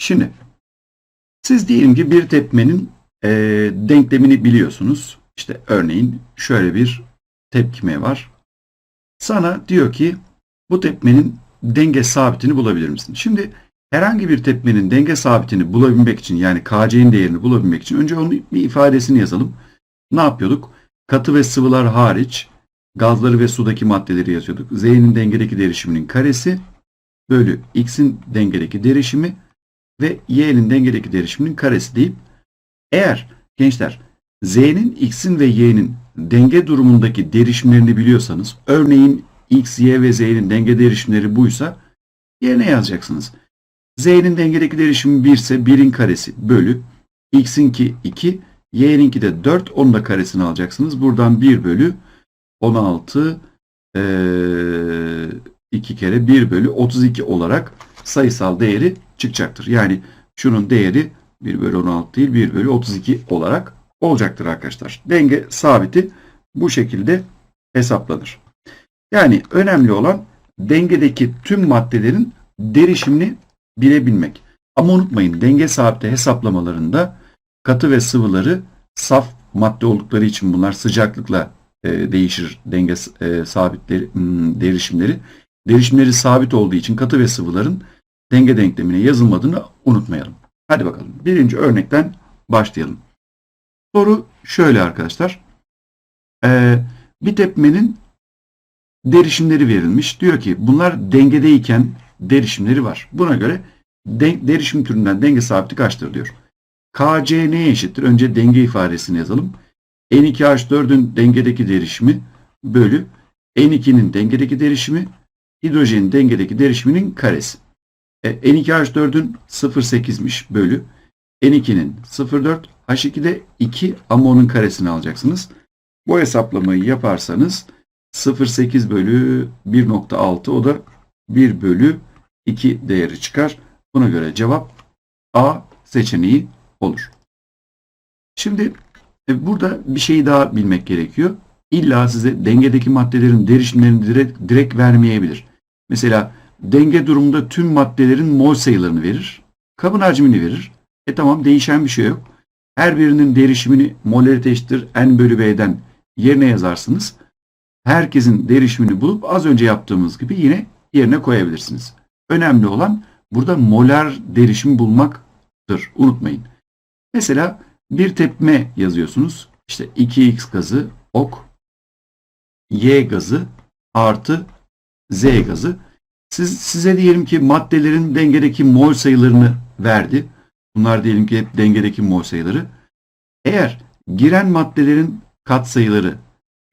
Şimdi siz diyelim ki bir tepmenin e, denklemini biliyorsunuz. İşte örneğin şöyle bir tepkime var. Sana diyor ki bu tepmenin denge sabitini bulabilir misin? Şimdi herhangi bir tepmenin denge sabitini bulabilmek için yani KC'nin değerini bulabilmek için önce onun bir ifadesini yazalım. Ne yapıyorduk? Katı ve sıvılar hariç gazları ve sudaki maddeleri yazıyorduk. Z'nin dengedeki derişiminin karesi bölü X'in dengedeki derişimi ve Y'nin dengedeki derişiminin karesi deyip eğer gençler Z'nin X'in ve Y'nin denge durumundaki derişimlerini biliyorsanız örneğin X, Y ve Z'nin denge derişimleri buysa yerine yazacaksınız. Z'nin dengedeki derişimi 1 ise 1'in karesi bölü X'inki 2, Y'ninki de 4, onun da karesini alacaksınız. Buradan 1 bölü 16 ee, 2 kere 1 bölü 32 olarak sayısal değeri çıkacaktır. Yani şunun değeri 1 bölü 16 değil 1 bölü 32 olarak olacaktır arkadaşlar. Denge sabiti bu şekilde hesaplanır. Yani önemli olan dengedeki tüm maddelerin derişimini bilebilmek. Ama unutmayın denge sabiti hesaplamalarında katı ve sıvıları saf madde oldukları için bunlar sıcaklıkla e, değişir denge e, sabitleri hmm, derişimleri. Derişimleri sabit olduğu için katı ve sıvıların denge denklemine yazılmadığını unutmayalım. Hadi bakalım. Birinci örnekten başlayalım. Soru şöyle arkadaşlar. Ee, bir tepmenin derişimleri verilmiş. Diyor ki bunlar dengedeyken derişimleri var. Buna göre de, derişim türünden denge sabiti kaçtır diyor. KC neye eşittir? Önce denge ifadesini yazalım. N2H4'ün dengedeki derişimi bölü N2'nin dengedeki derişimi hidrojenin dengedeki derişiminin karesi. E, N2H4'ün 0,8'miş bölü N2'nin 0,4 H2'de 2 ama onun karesini alacaksınız. Bu hesaplamayı yaparsanız 0,8 bölü 1,6 o da 1 bölü 2 değeri çıkar. Buna göre cevap A seçeneği olur. Şimdi e, burada bir şeyi daha bilmek gerekiyor. İlla size dengedeki maddelerin derişimlerini direkt, direkt vermeyebilir. Mesela denge durumunda tüm maddelerin mol sayılarını verir. Kabın hacmini verir. E tamam değişen bir şey yok. Her birinin derişimini molarite eşittir n bölü b'den yerine yazarsınız. Herkesin derişimini bulup az önce yaptığımız gibi yine yerine koyabilirsiniz. Önemli olan burada molar derişim bulmaktır. Unutmayın. Mesela bir tepme yazıyorsunuz. İşte 2x gazı ok, y gazı artı z gazı. Siz, size diyelim ki maddelerin dengedeki mol sayılarını verdi. Bunlar diyelim ki hep dengedeki mol sayıları. Eğer giren maddelerin katsayıları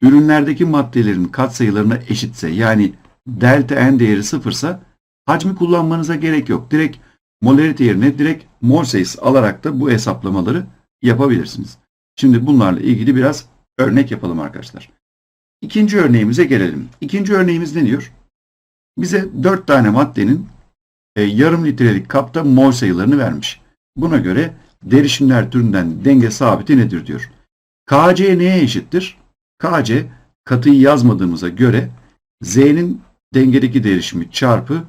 ürünlerdeki maddelerin katsayılarına eşitse yani delta n değeri sıfırsa hacmi kullanmanıza gerek yok. Direkt molarite yerine direkt mol sayısı alarak da bu hesaplamaları yapabilirsiniz. Şimdi bunlarla ilgili biraz örnek yapalım arkadaşlar. İkinci örneğimize gelelim. İkinci örneğimiz ne diyor? Bize 4 tane maddenin e, yarım litrelik kapta mol sayılarını vermiş. Buna göre derişimler türünden denge sabiti nedir diyor. KC neye eşittir? KC katıyı yazmadığımıza göre Z'nin dengedeki derişimi çarpı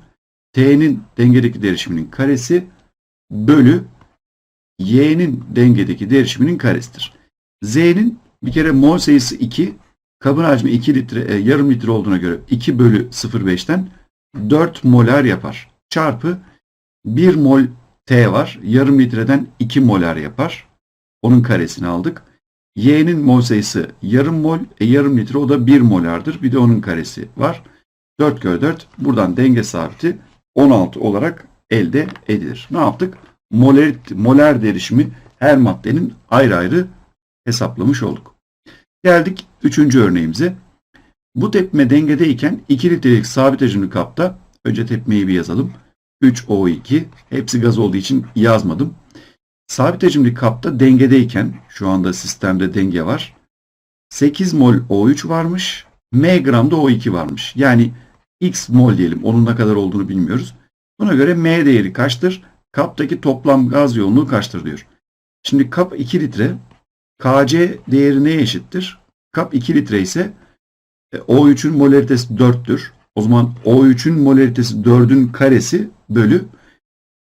T'nin dengedeki derişiminin karesi bölü Y'nin dengedeki derişiminin karesidir. Z'nin bir kere mol sayısı 2, kabın hacmi 2 litre, e, yarım litre olduğuna göre 2 bölü 0,5'ten 4 molar yapar. Çarpı 1 mol T var. Yarım litreden 2 molar yapar. Onun karesini aldık. Y'nin mol sayısı yarım mol, e, yarım litre o da 1 molardır. Bir de onun karesi var. 4 kere 4 buradan denge sabiti 16 olarak elde edilir. Ne yaptık? Molar, molar derişimi her maddenin ayrı ayrı hesaplamış olduk. Geldik üçüncü örneğimize. Bu tepme dengedeyken 2 litrelik sabit hacimli kapta önce tepmeyi bir yazalım. 3O2 hepsi gaz olduğu için yazmadım. Sabit hacimli kapta dengedeyken şu anda sistemde denge var. 8 mol O3 varmış. M gramda O2 varmış. Yani X mol diyelim. Onun ne kadar olduğunu bilmiyoruz. Buna göre M değeri kaçtır? Kaptaki toplam gaz yoğunluğu kaçtır diyor. Şimdi kap 2 litre. KC değeri neye eşittir? Kap 2 litre ise e, O3'ün molaritesi 4'tür. O zaman O3'ün molaritesi 4'ün karesi bölü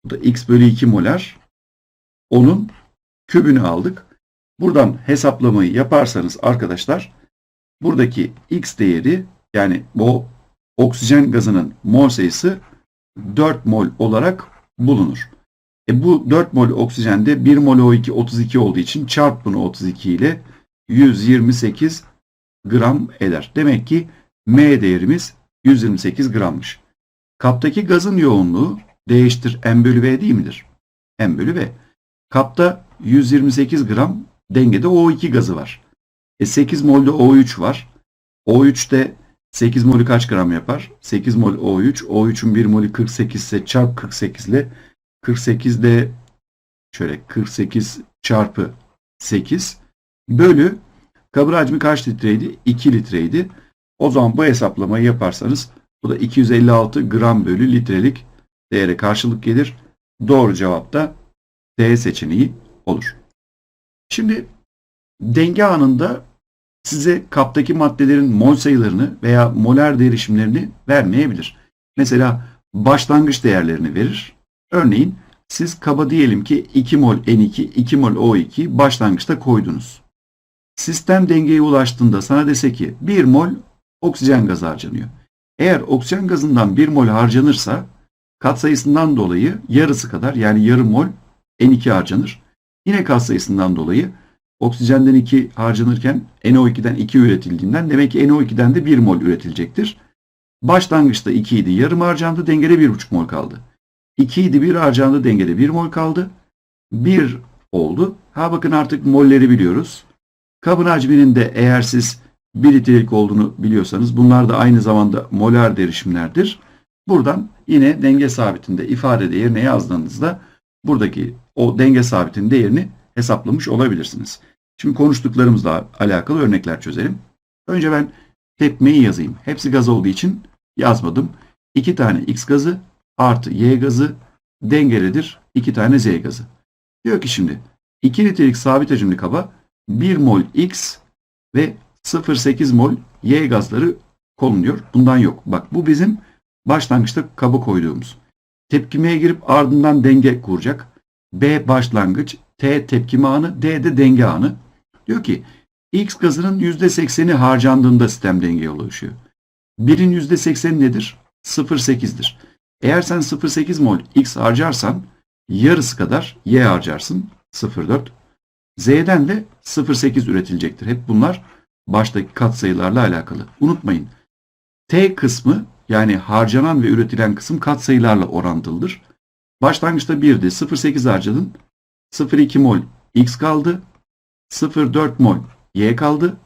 Bu da x bölü 2 molar. Onun kübünü aldık. Buradan hesaplamayı yaparsanız arkadaşlar buradaki x değeri yani bu oksijen gazının mol sayısı 4 mol olarak bulunur. E bu 4 mol oksijende 1 mol O2 32 olduğu için çarp bunu 32 ile 128 gram eder. Demek ki M değerimiz 128 grammış. Kaptaki gazın yoğunluğu değiştir M bölü V değil midir? M bölü V. Kapta 128 gram dengede O2 gazı var. E 8 molde O3 var. O3'te 8 molü kaç gram yapar? 8 mol O3. O3'ün 1 molü 48 ise çarp 48 ile 48 de şöyle 48 çarpı 8 bölü kabın hacmi kaç litreydi? 2 litreydi. O zaman bu hesaplamayı yaparsanız bu da 256 gram bölü litrelik değere karşılık gelir. Doğru cevap da D seçeneği olur. Şimdi denge anında size kaptaki maddelerin mol sayılarını veya moler değişimlerini vermeyebilir. Mesela başlangıç değerlerini verir. Örneğin siz kaba diyelim ki 2 mol N2, 2 mol O2 başlangıçta koydunuz. Sistem dengeye ulaştığında sana dese ki 1 mol oksijen gazı harcanıyor. Eğer oksijen gazından 1 mol harcanırsa katsayısından dolayı yarısı kadar yani yarım mol N2 harcanır. Yine katsayısından dolayı oksijenden 2 harcanırken NO2'den 2 üretildiğinden demek ki NO2'den de 1 mol üretilecektir. Başlangıçta 2 idi yarım harcandı dengede 1,5 mol kaldı. 2 idi 1 harcandı dengede 1 mol kaldı. 1 oldu. Ha bakın artık molleri biliyoruz. Kabın hacminin de eğer siz 1 litrelik olduğunu biliyorsanız bunlar da aynı zamanda molar derişimlerdir. Buradan yine denge sabitinde ifade değerine yazdığınızda buradaki o denge sabitin değerini hesaplamış olabilirsiniz. Şimdi konuştuklarımızla alakalı örnekler çözelim. Önce ben tepmeyi yazayım. Hepsi gaz olduğu için yazmadım. 2 tane X gazı artı Y gazı dengelidir. 2 tane Z gazı. Diyor ki şimdi 2 litrelik sabit hacimli kaba 1 mol X ve 0,8 mol Y gazları konuluyor. Bundan yok. Bak bu bizim başlangıçta kaba koyduğumuz. Tepkimeye girip ardından denge kuracak. B başlangıç, T tepkime anı, D de denge anı. Diyor ki X gazının %80'i harcandığında sistem dengeye ulaşıyor. Birin %80'i nedir? 0,8'dir. Eğer sen 0,8 mol X harcarsan yarısı kadar Y harcarsın 0,4. Z'den de 0,8 üretilecektir. Hep bunlar baştaki katsayılarla alakalı. Unutmayın. T kısmı yani harcanan ve üretilen kısım katsayılarla orantılıdır. Başlangıçta 1'di. 0,8 harcadın. 0,2 mol X kaldı. 0,4 mol Y kaldı.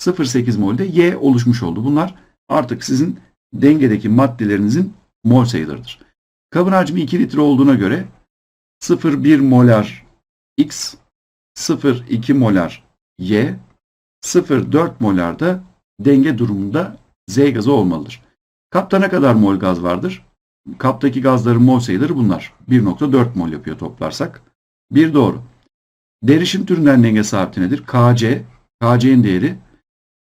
0,8 mol de Y oluşmuş oldu. Bunlar artık sizin dengedeki maddelerinizin mol sayılarıdır. Kabın hacmi 2 litre olduğuna göre 0,1 molar X, 0,2 molar Y, 0,4 molar da denge durumunda Z gazı olmalıdır. Kapta ne kadar mol gaz vardır? Kaptaki gazların mol sayıları bunlar. 1.4 mol yapıyor toplarsak. Bir doğru. Derişim türünden denge sabiti nedir? Kc. Kc'nin değeri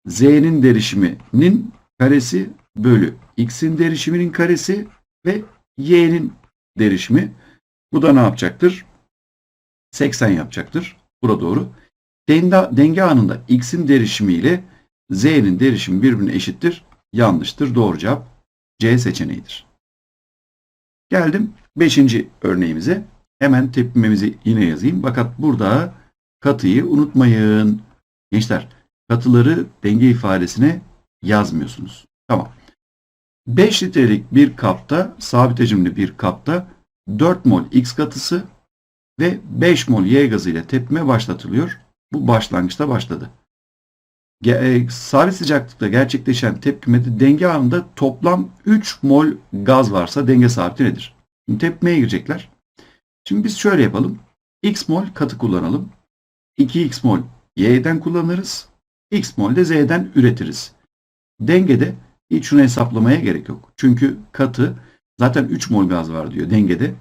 Z'nin derişiminin karesi bölü X'in derişiminin karesi ve Y'nin derişimi. Bu da ne yapacaktır? 80 yapacaktır. Bura doğru. Denge, denge anında X'in derişimi ile Z'nin derişimi birbirine eşittir. Yanlıştır. Doğru cevap C seçeneğidir. Geldim 5. örneğimize. Hemen tepkimemizi yine yazayım. Fakat burada katıyı unutmayın. Gençler katıları denge ifadesine yazmıyorsunuz. Tamam. 5 litrelik bir kapta, sabit hacimli bir kapta 4 mol X katısı ve 5 mol Y gazı ile tepkime başlatılıyor. Bu başlangıçta başladı. E, sabit sıcaklıkta gerçekleşen tepkimede denge anında toplam 3 mol gaz varsa denge sabiti nedir? Şimdi tepkimeye girecekler. Şimdi biz şöyle yapalım. X mol katı kullanalım. 2x mol Y'den kullanırız. X mol de Z'den üretiriz. Dengede hiç şunu hesaplamaya gerek yok. Çünkü katı zaten 3 mol gaz var diyor dengede.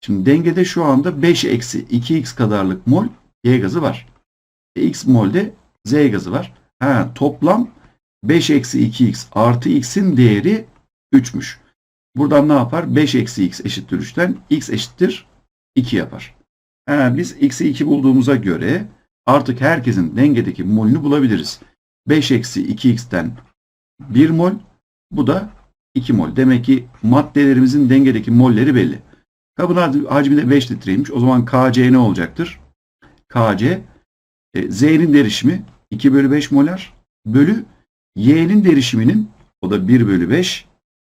Şimdi dengede şu anda 5 eksi 2x kadarlık mol Y gazı var. E, X mol de Z gazı var. Ha, toplam 5 eksi 2x artı x'in değeri 3'müş. Buradan ne yapar? 5 eksi x eşittir 3'ten x eşittir 2 yapar. Ha, biz x'i 2 bulduğumuza göre artık herkesin dengedeki molünü bulabiliriz. 5 eksi 2x'ten 1 mol bu da 2 mol. Demek ki maddelerimizin dengedeki molleri belli. Kabın hacmi de 5 litreymiş. O zaman Kc ne olacaktır? Kc e, Z'nin derişimi 2 bölü 5 molar bölü Y'nin derişiminin o da 1 bölü 5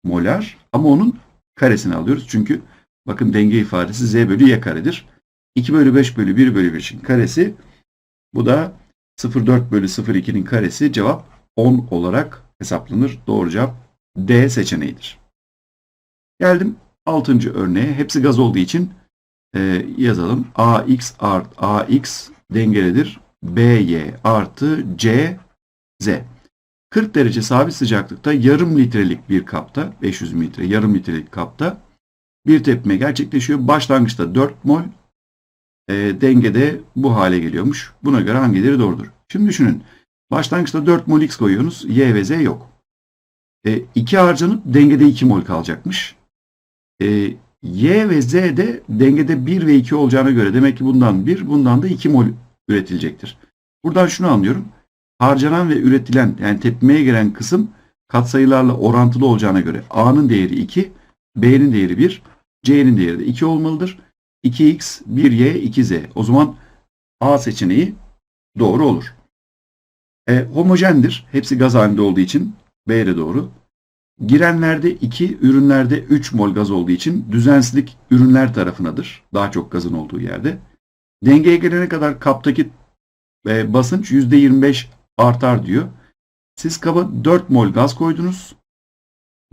molar ama onun karesini alıyoruz. Çünkü bakın denge ifadesi Z bölü Y karedir. 2 bölü 5 bölü 1 bölü 5'in karesi bu da 0,4 bölü 0,2'nin karesi cevap 10 olarak hesaplanır. Doğru cevap D seçeneğidir. Geldim 6. örneğe. Hepsi gaz olduğu için e, yazalım. AX art AX dengelidir. BY artı C Z. 40 derece sabit sıcaklıkta yarım litrelik bir kapta 500 litre yarım litrelik kapta bir tepkime gerçekleşiyor. Başlangıçta 4 mol e, dengede bu hale geliyormuş. Buna göre hangileri doğrudur? Şimdi düşünün. Başlangıçta 4 mol X koyuyorsunuz. Y ve Z yok. E, 2 harcanıp dengede 2 mol kalacakmış. E, Y ve Z de dengede 1 ve 2 olacağına göre demek ki bundan 1, bundan da 2 mol üretilecektir. Buradan şunu anlıyorum. Harcanan ve üretilen yani tepkimeye giren kısım katsayılarla orantılı olacağına göre A'nın değeri 2, B'nin değeri 1, C'nin değeri de 2 olmalıdır. 2x, 1y, 2z. O zaman A seçeneği doğru olur. E, homojendir. Hepsi gaz halinde olduğu için B de doğru. Girenlerde 2, ürünlerde 3 mol gaz olduğu için düzensizlik ürünler tarafınadır. Daha çok gazın olduğu yerde. Dengeye gelene kadar kaptaki e, basınç %25 artar diyor. Siz kaba 4 mol gaz koydunuz.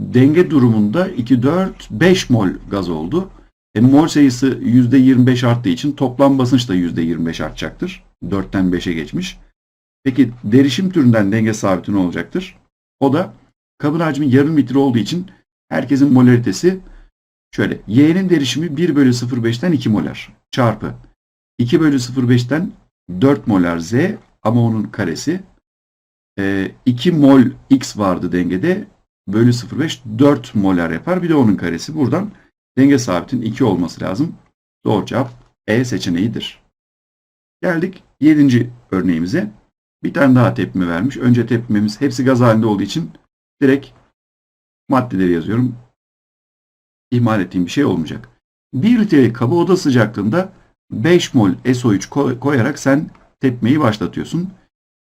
Denge durumunda 2, 4, 5 mol gaz oldu. E, mol sayısı %25 arttığı için toplam basınç da %25 artacaktır. 4'ten 5'e geçmiş. Peki derişim türünden denge sabiti ne olacaktır? O da kabın hacmi yarım litre olduğu için herkesin molaritesi şöyle. Y'nin derişimi 1 bölü 0,5'ten 2 molar çarpı 2 bölü 0,5'ten 4 molar Z ama onun karesi. E, 2 mol X vardı dengede. Bölü 0,5 4 molar yapar. Bir de onun karesi. Buradan denge sabitin 2 olması lazım. Doğru cevap E seçeneğidir. Geldik 7. örneğimize. Bir tane daha tepkime vermiş. Önce tepkimemiz hepsi gaz halinde olduğu için direkt maddeleri yazıyorum. İhmal ettiğim bir şey olmayacak. 1 litrelik kaba oda sıcaklığında 5 mol SO3 koyarak sen tepmeyi başlatıyorsun.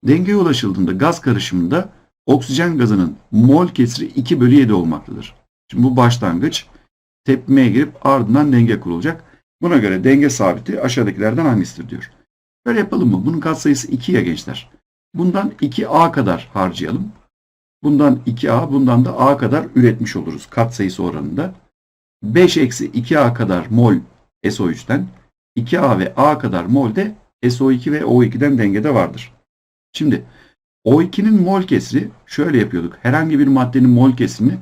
Dengeye ulaşıldığında gaz karışımında oksijen gazının mol kesiri 2 bölü 7 olmaktadır. Şimdi bu başlangıç tepmeye girip ardından denge kurulacak. Buna göre denge sabiti aşağıdakilerden hangisidir diyor. Böyle yapalım mı? Bunun katsayısı 2 ya gençler. Bundan 2A kadar harcayalım. Bundan 2A, bundan da A kadar üretmiş oluruz katsayısı oranında. 5 eksi 2A kadar mol SO3'ten 2A ve A kadar mol de SO2 ve O2'den dengede vardır. Şimdi O2'nin mol kesri şöyle yapıyorduk. Herhangi bir maddenin mol kesrini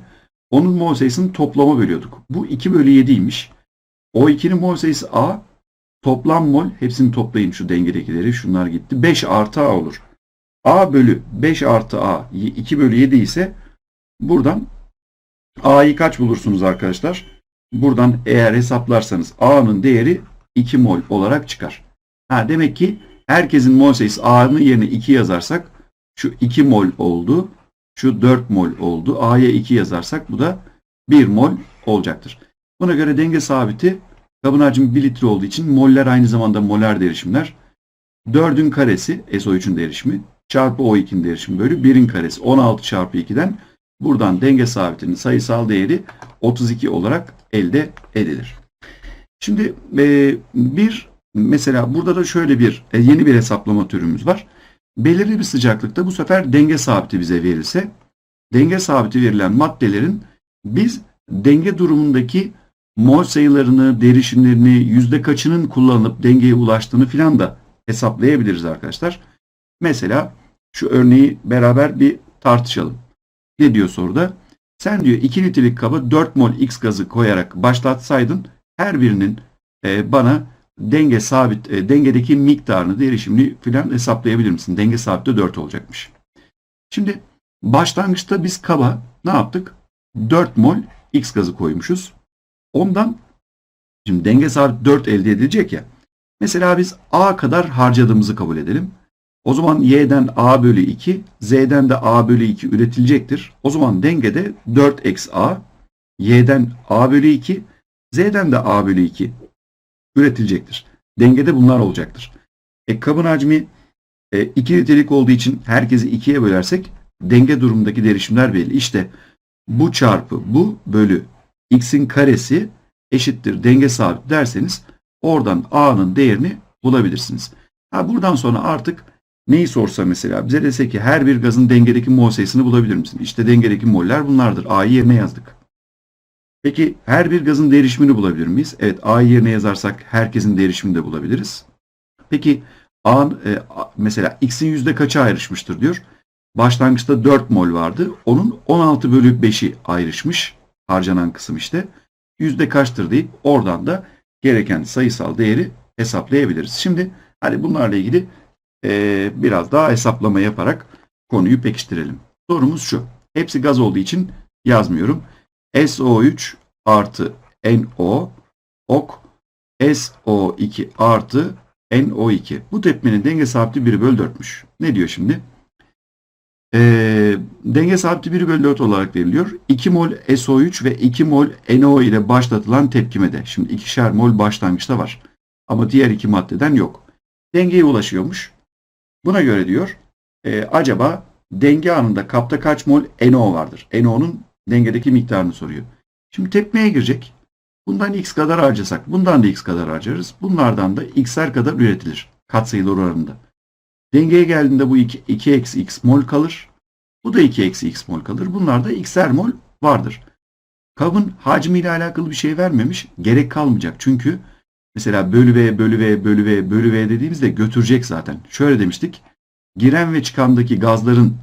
onun mol sayısının toplama bölüyorduk. Bu 2 bölü 7'ymiş. O2'nin mol sayısı A. Toplam mol hepsini toplayın şu dengedekileri. Şunlar gitti. 5 artı A olur. A bölü 5 artı A 2 bölü 7 ise buradan A'yı kaç bulursunuz arkadaşlar? Buradan eğer hesaplarsanız A'nın değeri 2 mol olarak çıkar. Ha, demek ki herkesin mol sayısı A'nın yerine 2 yazarsak şu 2 mol oldu. Şu 4 mol oldu. A'ya 2 yazarsak bu da 1 mol olacaktır. Buna göre denge sabiti kabın hacmi 1 litre olduğu için moller aynı zamanda molar derişimler. 4'ün karesi SO3'ün derişimi çarpı O2'nin derişimi bölü 1'in karesi 16 çarpı 2'den buradan denge sabitinin sayısal değeri 32 olarak elde edilir. Şimdi e, bir mesela burada da şöyle bir e, yeni bir hesaplama türümüz var. Belirli bir sıcaklıkta bu sefer denge sabiti bize verilse denge sabiti verilen maddelerin biz denge durumundaki mol sayılarını, derişimlerini, yüzde kaçının kullanılıp dengeye ulaştığını filan da hesaplayabiliriz arkadaşlar. Mesela şu örneği beraber bir tartışalım. Ne diyor soruda? Sen diyor 2 litrelik kaba 4 mol X gazı koyarak başlatsaydın her birinin e, bana denge sabit e, dengedeki miktarını, derişimini filan hesaplayabilir misin? Denge sabitte 4 olacakmış. Şimdi başlangıçta biz kaba ne yaptık? 4 mol X gazı koymuşuz. Ondan şimdi denge sabit 4 elde edilecek ya. Mesela biz A kadar harcadığımızı kabul edelim. O zaman Y'den A bölü 2, Z'den de A bölü 2 üretilecektir. O zaman dengede 4 eksi A, Y'den A bölü 2, Z'den de A bölü 2 üretilecektir. Dengede bunlar olacaktır. E, kabın hacmi e, 2 litrelik olduğu için herkesi 2'ye bölersek denge durumundaki derişimler belli. İşte bu çarpı bu bölü x'in karesi eşittir denge sabit derseniz oradan a'nın değerini bulabilirsiniz. Ha, buradan sonra artık neyi sorsa mesela bize dese ki her bir gazın dengedeki mol sayısını bulabilir misin? İşte dengedeki moller bunlardır. A'yı yerine yazdık. Peki her bir gazın derişimini bulabilir miyiz? Evet A'yı yerine yazarsak herkesin derişimini de bulabiliriz. Peki A, e, mesela X'in yüzde kaça ayrışmıştır diyor. Başlangıçta 4 mol vardı. Onun 16 bölü 5'i ayrışmış. Harcanan kısım işte. Yüzde kaçtır deyip oradan da gereken sayısal değeri hesaplayabiliriz. Şimdi hadi bunlarla ilgili e, biraz daha hesaplama yaparak konuyu pekiştirelim. Sorumuz şu. Hepsi gaz olduğu için yazmıyorum. SO3 artı NO ok SO2 artı NO2. Bu tepmenin denge sabiti 1 bölü 4'müş. Ne diyor şimdi? Ee, denge sabiti 1 bölü 4 olarak veriliyor. 2 mol SO3 ve 2 mol NO ile başlatılan tepkimede. Şimdi ikişer mol başlangıçta var. Ama diğer iki maddeden yok. Dengeye ulaşıyormuş. Buna göre diyor e, acaba denge anında kapta kaç mol NO vardır? NO'nun dengedeki miktarını soruyor. Şimdi tepmeye girecek. Bundan x kadar harcasak, bundan da x kadar harcarız. Bunlardan da x'er kadar üretilir. Katsayılar oranında. Dengeye geldiğinde bu 2, 2 eksi x mol kalır. Bu da 2 eksi x mol kalır. Bunlarda x'er mol vardır. Kabın hacmiyle alakalı bir şey vermemiş. Gerek kalmayacak. Çünkü mesela bölü v, bölü v, bölü v, bölü v dediğimizde götürecek zaten. Şöyle demiştik. Giren ve çıkandaki gazların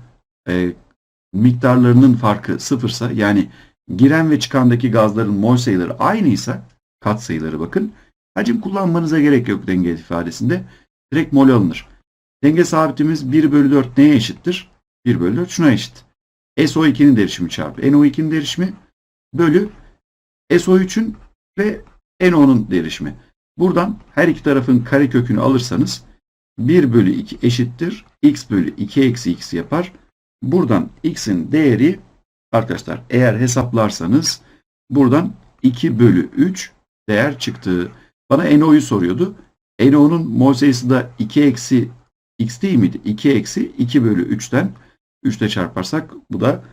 e, miktarlarının farkı sıfırsa yani giren ve çıkandaki gazların mol sayıları aynıysa kat sayıları bakın hacim kullanmanıza gerek yok denge ifadesinde direkt mol alınır. Denge sabitimiz 1 bölü 4 neye eşittir? 1 bölü 4 şuna eşit. SO2'nin derişimi çarpı NO2'nin derişimi bölü SO3'ün ve NO'nun derişimi. Buradan her iki tarafın kare kökünü alırsanız 1 bölü 2 eşittir. x bölü 2 eksi x yapar. Buradan x'in değeri arkadaşlar eğer hesaplarsanız buradan 2 bölü 3 değer çıktı. Bana NO'yu soruyordu. NO'nun mol sayısı da 2 eksi x değil miydi? 2 eksi 2 bölü 3'ten 3 ile çarparsak bu da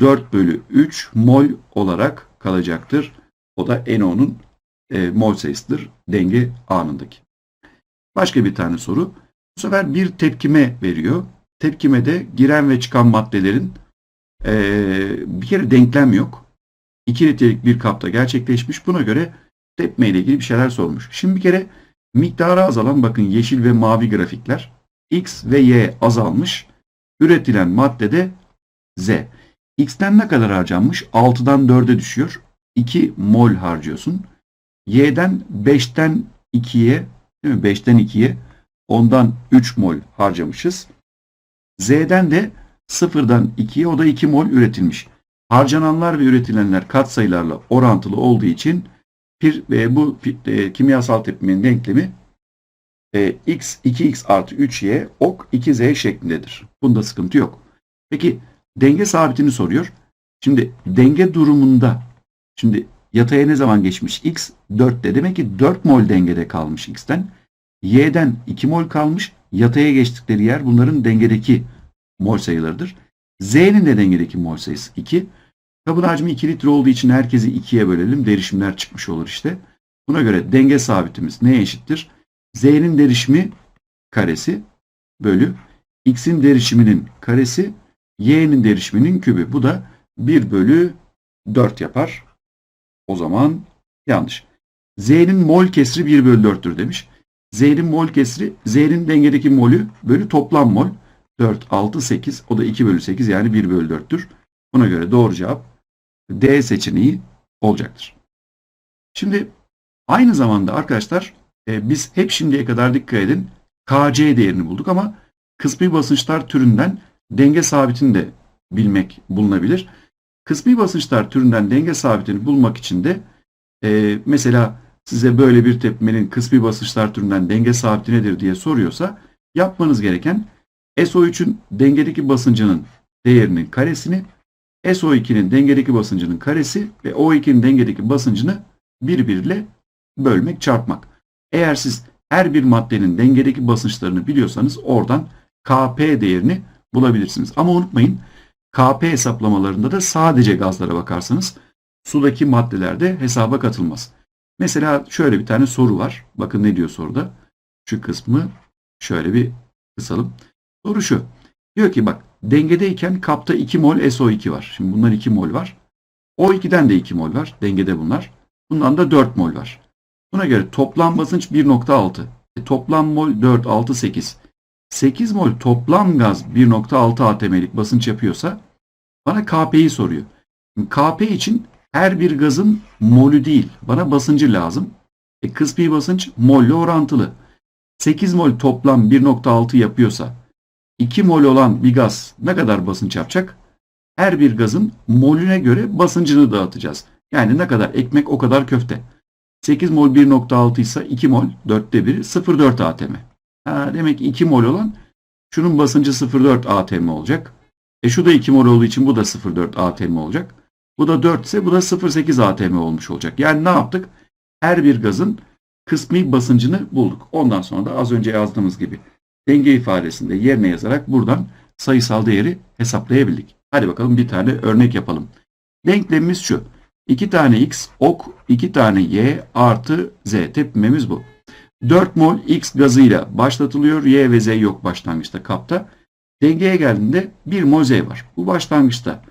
4 bölü 3 mol olarak kalacaktır. O da NO'nun e, mol sayısıdır denge anındaki. Başka bir tane soru. Bu sefer bir tepkime veriyor. Tepkimede giren ve çıkan maddelerin ee, bir kere denklem yok. 2 litrelik bir kapta gerçekleşmiş. Buna göre tepme ile ilgili bir şeyler sormuş. Şimdi bir kere miktarı azalan bakın yeşil ve mavi grafikler. X ve Y azalmış. Üretilen maddede Z. X'ten ne kadar harcanmış? 6'dan 4'e düşüyor. 2 mol harcıyorsun. Y'den 5'ten 2'ye değil mi? 5'ten 2'ye ondan 3 mol harcamışız. Z'den de 0'dan 2'ye o da 2 mol üretilmiş. Harcananlar ve üretilenler katsayılarla orantılı olduğu için pir, e, bu e, kimyasal tepkimenin denklemi e, x 2x artı 3y ok 2z şeklindedir. Bunda sıkıntı yok. Peki denge sabitini soruyor. Şimdi denge durumunda şimdi yataya ne zaman geçmiş? x 4'te demek ki 4 mol dengede kalmış x'ten. y'den 2 mol kalmış. Yataya geçtikleri yer bunların dengedeki mol sayılarıdır. Z'nin de dengedeki mol sayısı 2. Kabın hacmi 2 litre olduğu için herkesi 2'ye bölelim. Derişimler çıkmış olur işte. Buna göre denge sabitimiz neye eşittir? Z'nin derişimi karesi bölü X'in derişiminin karesi Y'nin derişiminin kübü. Bu da 1 bölü 4 yapar. O zaman yanlış. Z'nin mol kesri 1 bölü 4'tür demiş. Z'nin mol kesri Z'nin dengedeki molü bölü toplam mol. 4, 6, 8. O da 2 bölü 8 yani 1 bölü 4'tür. Buna göre doğru cevap D seçeneği olacaktır. Şimdi aynı zamanda arkadaşlar e, biz hep şimdiye kadar dikkat edin KC değerini bulduk ama kısmi basınçlar türünden denge sabitini de bilmek bulunabilir. Kısmi basınçlar türünden denge sabitini bulmak için de e, mesela size böyle bir tepmenin kısmi basınçlar türünden denge sabiti nedir diye soruyorsa yapmanız gereken SO3'ün dengedeki basıncının değerinin karesini, SO2'nin dengedeki basıncının karesi ve O2'nin dengedeki basıncını birbiriyle bölmek, çarpmak. Eğer siz her bir maddenin dengedeki basınçlarını biliyorsanız oradan Kp değerini bulabilirsiniz. Ama unutmayın Kp hesaplamalarında da sadece gazlara bakarsanız sudaki maddelerde hesaba katılmaz. Mesela şöyle bir tane soru var. Bakın ne diyor soruda. Şu kısmı şöyle bir kısalım. Soru şu. Diyor ki bak dengedeyken kapta 2 mol SO2 var. Şimdi bunlar 2 mol var. O2'den de 2 mol var. Dengede bunlar. Bundan da 4 mol var. Buna göre toplam basınç 1.6. E, toplam mol 4, 6, 8. 8 mol toplam gaz 1.6 atm'lik basınç yapıyorsa bana Kp'yi soruyor. Kp için her bir gazın molü değil, bana basıncı lazım. E, kısmi basınç molle orantılı. 8 mol toplam 1.6 yapıyorsa 2 mol olan bir gaz ne kadar basınç yapacak? Her bir gazın molüne göre basıncını dağıtacağız. Yani ne kadar ekmek o kadar köfte. 8 mol 1.6 ise 2 mol 4'te 1'i 0.4 atm. Ha, demek ki 2 mol olan şunun basıncı 0.4 atm olacak. E şu da 2 mol olduğu için bu da 0.4 atm olacak. Bu da 4 ise bu da 0.8 atm olmuş olacak. Yani ne yaptık? Her bir gazın kısmi basıncını bulduk. Ondan sonra da az önce yazdığımız gibi denge ifadesinde yerine yazarak buradan sayısal değeri hesaplayabildik. Hadi bakalım bir tane örnek yapalım. Denklemimiz şu. 2 tane x ok 2 tane y artı z tepkimemiz bu. 4 mol x gazıyla başlatılıyor. Y ve z yok başlangıçta kapta. Dengeye geldiğinde 1 mol z var. Bu başlangıçta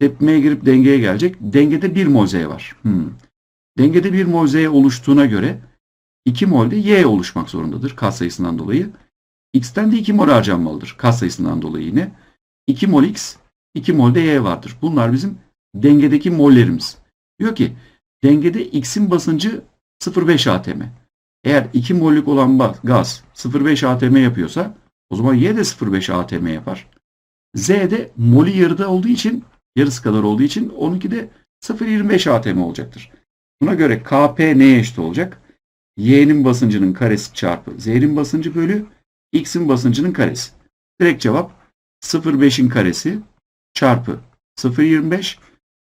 tepkimeye girip dengeye gelecek. Dengede 1 mol z var. Hmm. Dengede 1 mol z oluştuğuna göre 2 mol de y oluşmak zorundadır katsayısından dolayı. X'ten de 2 mol harcanmalıdır katsayısından dolayı yine. 2 mol x, 2 mol de y vardır. Bunlar bizim dengedeki mollerimiz. Diyor ki dengede x'in basıncı 0,5 atm. Eğer 2 mollük olan gaz 0,5 atm yapıyorsa o zaman y de 0,5 atm yapar. Z de molü yarıda olduğu için yarısı kadar olduğu için onunki de 0,25 atm olacaktır. Buna göre Kp neye eşit olacak? Y'nin basıncının karesi çarpı Z'nin basıncı bölü X'in basıncının karesi. Direkt cevap 0,5'in karesi çarpı 0,25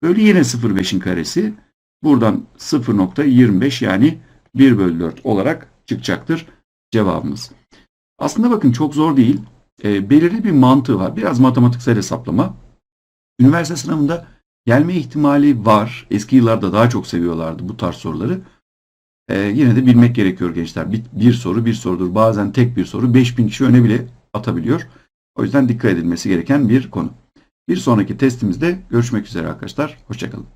bölü yine 0,5'in karesi. Buradan 0,25 yani 1 bölü 4 olarak çıkacaktır cevabımız. Aslında bakın çok zor değil. E, belirli bir mantığı var. Biraz matematiksel hesaplama. Üniversite sınavında gelme ihtimali var. Eski yıllarda daha çok seviyorlardı bu tarz soruları. E, yine de bilmek gerekiyor gençler. Bir, bir soru bir sorudur. Bazen tek bir soru 5000 kişi öne bile atabiliyor. O yüzden dikkat edilmesi gereken bir konu. Bir sonraki testimizde görüşmek üzere arkadaşlar. Hoşçakalın.